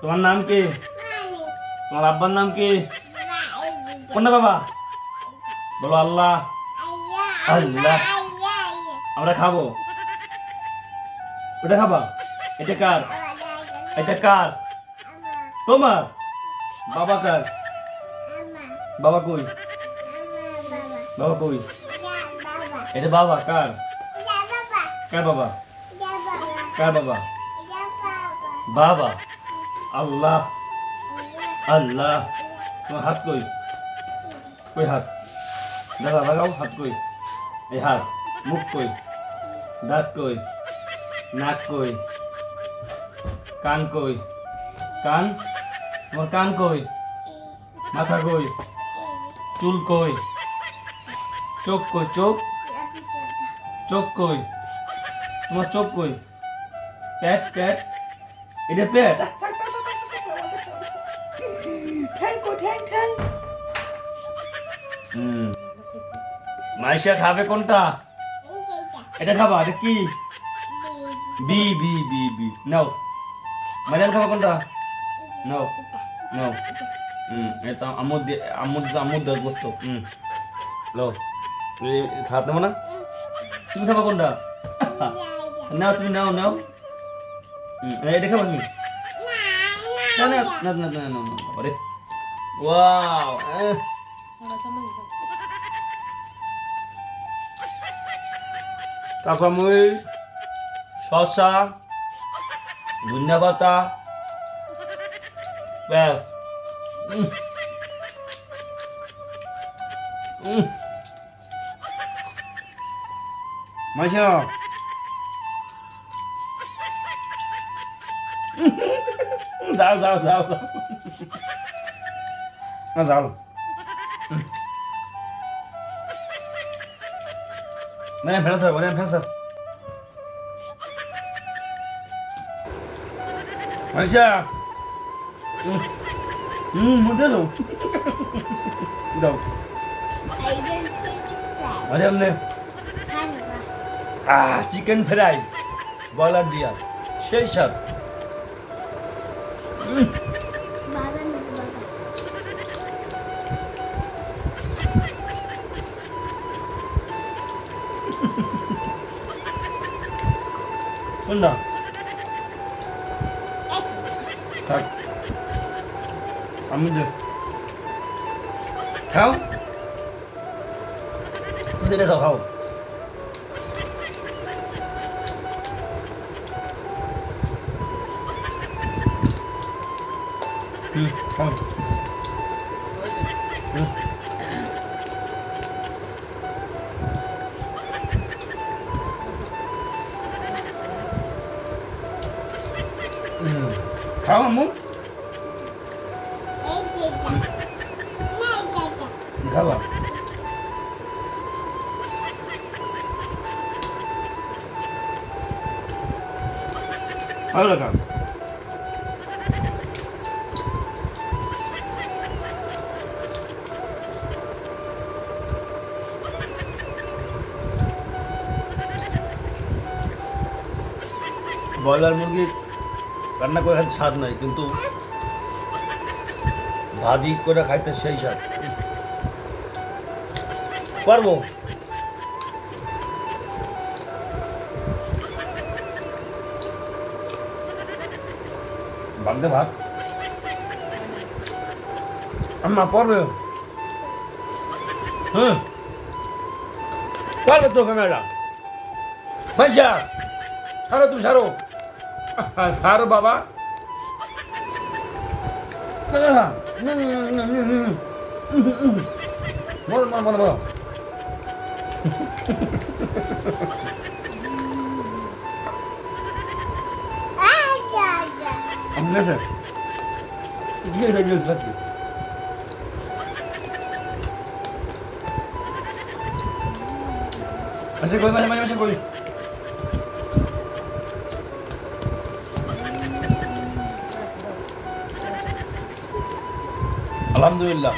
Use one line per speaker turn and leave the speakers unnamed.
তোমার নাম কি? তোমার আব্বার নাম কি? কোনটা বাবা? বলো আল্লাহ। আল্লাহ। আমরা খাব। ওটা খাবা? এটা কার? এটা কার? তোমার? বাবা কার? বাবা কই? বাবা কই? এটা বাবা, কার? কার বাবা? কার বাবা? বাবা। আল্লাহ। আল্লাহ। তোমার হাত কই? কই হাত? দাদা, লাগাও হাত কই? এই হাত, মুখ কই? দাঁত কই? নাক কই? কান কই? কান? তোমার কান কই? মাথা কই? চুল কই? চোখ কই? চোখ? চোখ কই? তোমার চোখ কই? পেট পেট এটা পেট মাইশা খাবে কোনটা এটা খাবা এটা কি বি বি বি বি নাও মাইজান খাবা কোনটা নাও নাও হুম এটা আমুদ আমুদ আমুদ দেওয়ার বস্তু হুম লো এই খাওয়াতে দেবো না তুমি খাবা কোনটা নাও তুমি নাও নাও হুম এটা খাবা তুমি না না না না না না ওয়াও কাঁচামরিচ শসা ধনিয়া পাতা ব্যাস। মাইশা। যাও যাও যাও যাও। 那啥了？买点拍子，我点拍子。阿西！嗯，嗯，没得。我们呢？啊，Chicken fried，谢谢。嗯。 끝나. 다. 안 문제. 가오? 문제에서 가오. 응, 가오. 응. খাও আম্মু খাওয়া ভালো খাও ব্রয়লার মুরগির রান্না করে খাইতে স্বাদ নাই কিন্তু ভাজি করে খাইতে সেই স্বাদ পারবো বাগদে ভাত আম্মা পড়বে হুম পারবে তো ক্যামেরা পয়সা ছাড়ো তুমি ছাড়ো સારું બાબા બોલો બોલો બોલો બોલો અમને સર ઇગ્લેસ ઇગ્લેસ બસ Mas você come, mas você come. আলহামদুলিল্লাহ।